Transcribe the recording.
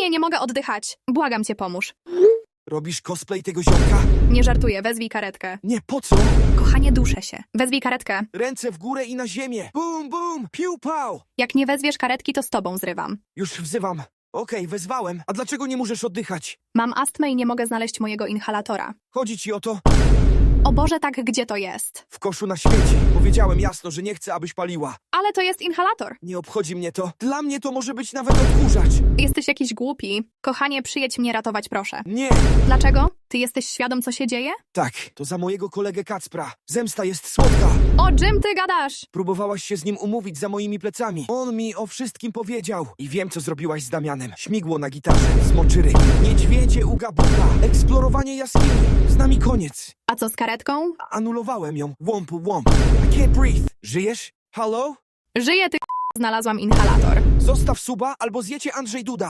Kochanie, nie mogę oddychać. Błagam cię, pomóż. Robisz cosplay tego ziomka? Nie żartuję, wezwij karetkę. Nie, po co? Kochanie, duszę się. Wezwij karetkę. Ręce w górę i na ziemię. Bum, bum, piu, pał. Jak nie wezwiesz karetki, to z tobą zrywam. Już wzywam. Okej, wezwałem. A dlaczego nie możesz oddychać? Mam astmę i nie mogę znaleźć mojego inhalatora. Chodzi ci o to? O Boże, tak, gdzie to jest? W koszu na świecie. Powiedziałem jasno, że nie chcę, abyś paliła. Ale to jest inhalator. Nie obchodzi mnie to. Dla mnie to może być nawet odkurzacz. Jesteś jakiś głupi. Kochanie, przyjedź mnie ratować, proszę. Nie. Dlaczego? Ty jesteś świadom, co się dzieje? Tak, to za mojego kolegę Kacpra. Zemsta jest słodka. O czym ty gadasz? Próbowałaś się z nim umówić za moimi plecami. On mi o wszystkim powiedział. I wiem, co zrobiłaś z Damianem. Śmigło na gitarze, smoczyry, niedźwiedzie u gabuka, eksplorowanie jaskini. Z nami koniec. A co z karetką? Anulowałem ją. Łomp, łomp. I can't breathe. Żyjesz? Halo? Żyję, ty Znalazłam inhalator. Zostaw suba albo zjecie Andrzej Duda.